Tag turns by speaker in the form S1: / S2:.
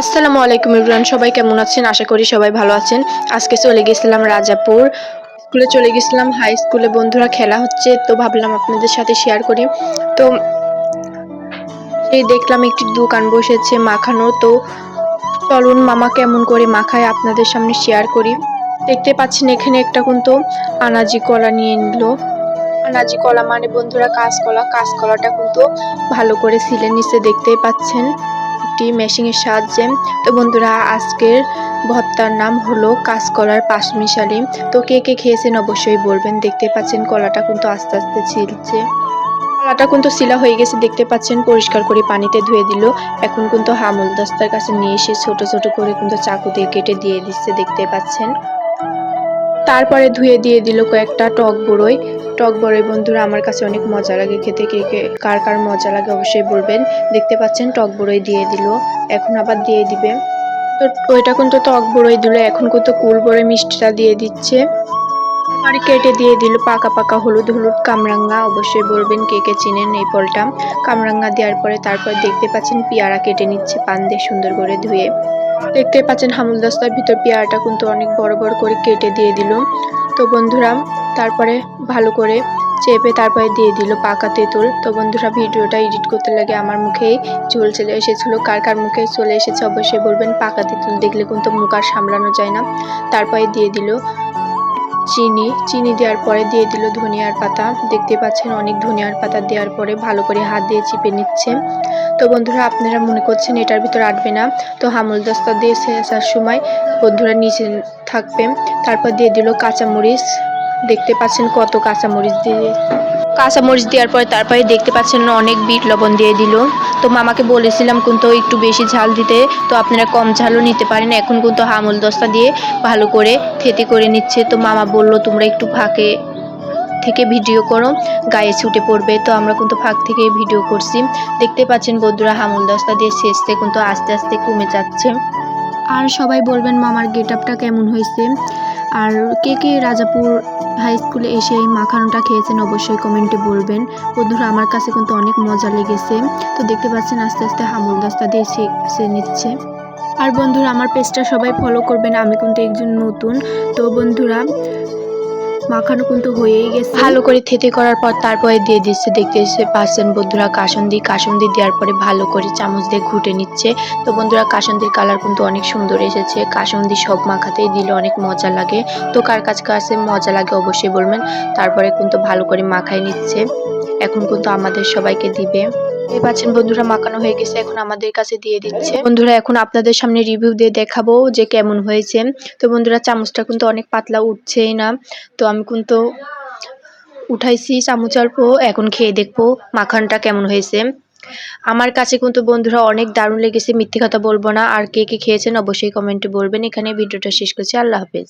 S1: আসসালামু আলাইকুম ইমরান সবাই কেমন আছেন? আশা করি সবাই ভালো আছেন। আজকে চলে গেছিলাম রাজাপুর। স্কুলে চলে গেছিলাম, হাই স্কুলে বন্ধুরা খেলা হচ্ছে, তো ভাবলাম আপনাদের সাথে শেয়ার করি। তো এই দেখলাম একটি দোকান বসেছে মাখানো, তো চলুন মামা কেমন করে মাখায় আপনাদের সামনে শেয়ার করি। দেখতে পাচ্ছেন এখানে একটা কিন্তু আনাজি কলা নিয়ে নিল। আনাজি কলা মানে বন্ধুরা কাঁচকলা, কাঁচকলাটা কিন্তু ভালো করে সিলে নিচে দেখতেই পাচ্ছেন। একটি মেশিনের সাহায্যে। তো বন্ধুরা, আজকের ভর্তার নাম হলো কাঁচকলার পাঁচমিশালি তো কে কে খেয়েছেন অবশ্যই বলবেন। দেখতে পাচ্ছেন কলাটা কিন্তু আস্তে আস্তে ছিলছে। কলাটা কিন্তু শিলা হয়ে গেছে। দেখতে পাচ্ছেন, পরিষ্কার করে পানিতে ধুয়ে দিল। এখন কিন্তু হামুল দস্তার কাছে নিয়ে এসে ছোট ছোট করে কিন্তু চাকু দিয়ে কেটে দিয়ে দিচ্ছে। দেখতে পাচ্ছেন। তারপরে ধুয়ে দিয়ে দিল কয়েকটা টক বড়ই। টক বড়ই বন্ধুরা, আমার কাছে অনেক মজা লাগে খেতে। কে কে, কার কার মজা লাগে অবশ্যই বলবেন। দেখতে পাচ্ছেন টক বড়ই দিয়ে দিল, এখন আবার দিয়ে দিবে। তো ওইটা কিন্তু টক বড়ই দিল, এখন কিন্তু কুল বড়ই মিষ্টিটা দিয়ে দিচ্ছে। আর কেটে দিয়ে দিল, পাকা পাকা হলুদ হলুদ কামরাঙ্গা অবশ্যই বলবেন কে কে চিনেন এই ফলটা। কামরাঙ্গা দেওয়ার পরে তারপর দেখতে পাচ্ছেন পেয়ারা কেটে নিচ্ছে পান দিয়ে সুন্দর করে ধুয়ে। দেখতে পাচ্ছেন হামুল দস্তার ভিতর পেয়ারাটা কিন্তু অনেক বড় বড় করে কেটে দিয়ে দিল। তো বন্ধুরা তারপরে ভালো করে চেপে তারপরে দিয়ে দিল পাকা তেঁতুল। তো বন্ধুরা, ভিডিওটা এডিট করতে লাগে আমার মুখেই চুল চলে এসেছিল। কার কার মুখে চলে এসেছে অবশ্যই বলবেন। পাকা তেঁতুল দেখলে কিন্তু মুখ আর সামলানো যায় না। তারপরে দিয়ে দিল চিনি। চিনি দেওয়ার পরে দিয়ে দিল ধনিয়ার পাতা। দেখতে পাচ্ছেন অনেক ধনিয়ার পাতা দেওয়ার পরে ভালো করে হাত দিয়ে চিপে নিচ্ছে। তো বন্ধুরা, আপনারা মনে করছেন এটার ভিতর আটবে না? তো হামুল দস্তা দিয়ে আসার সময়। বন্ধুরা, নিচে থাকবে। তারপর দিয়ে দিল কাঁচামরিচ। দেখতে পাচ্ছেন কত কাঁচামরিচ দিয়ে। কাঁচামরিচ দেওয়ার পরে তারপরে দেখতে পাচ্ছেন অনেক বিট লবণ দিয়ে দিল। তো মামাকে বলেছিলাম কিন্তু একটু বেশি ঝাল দিতে, তো আপনারা কম ঝালও নিতে পারেন। এখন কিন্তু হামুল দস্তা দিয়ে ভালো করে থেতে করে নিচ্ছে। তো মামা বলল, তোমরা একটু ফাঁকে থেকে ভিডিও করো, গায়ে ছুটে পড়বে। তো আমরা কিন্তু ফাঁক থেকে ভিডিও করছি। দেখতে পাচ্ছেন বন্ধুরা হামুল দস্তা দিয়ে শেষতে কিন্তু আস্তে আস্তে কমে যাচ্ছে। আর সবাই বলবেন, মামার গেট আপটা কেমন হয়েছে? আর কে কে রাজাপুর হাই স্কুলে এসে এই মাখানোটা খেয়েছেন অবশ্যই কমেন্টে বলবেন। বন্ধুরা, আমার কাছে কিন্তু অনেক মজা লেগেছে। তো দেখতে পাচ্ছেন, আস্তে আস্তে হামুল দাস্তা দিয়ে সে নিচ্ছে। আর বন্ধুরা, আমার পেজটা সবাই ফলো করবেন, আমি কিন্তু একজন নতুন। তো বন্ধুরা মাখানো কিন্তু হয়েই গেছে। ভালো করে থেতে করার পর তারপরে দিয়ে দিচ্ছে। দেখতে পাচ্ছেন বন্ধুরা কাসন্দি। কাসন্দি দেওয়ার পরে ভালো করে চামচ দিয়ে ঘুটে নিচ্ছে। তো বন্ধুরা কাসন্দির কালার কিন্তু অনেক সুন্দর এসেছে। কাসন্দি সব মাখাতেই দিলে অনেক মজা লাগে। তো কার কাছে কাছে মজা লাগে অবশ্যই বলবেন। তারপরে কিন্তু ভালো করে মাখায় নিচ্ছে। এখন কিন্তু আমাদের সবাইকে দিবে। এই পাচ্ছেন, বন্ধুরা মাখানো হয়ে গেছে, এখন আমাদের কাছে দিয়ে দিচ্ছে। বন্ধুরা, এখন আপনাদের সামনে রিভিউ দিয়ে দেখাবো যে কেমন হয়েছে। তো বন্ধুরা, চামচটা কিন্তু অনেক পাতলা উঠছেই না। তো আমি কিন্তু উঠাইছি চামচ অল্প, এখন খেয়ে দেখব মাখানটা কেমন হয়েছে। আমার কাছে কিন্তু বন্ধুরা অনেক দারুণ লেগেছে, মিথ্যে কথা বলব না। আর কে কে খেয়েছেন অবশ্যই কমেন্টে বলবেন। এখানে ভিডিওটা শেষ করছি। আল্লাহ হাফেজ।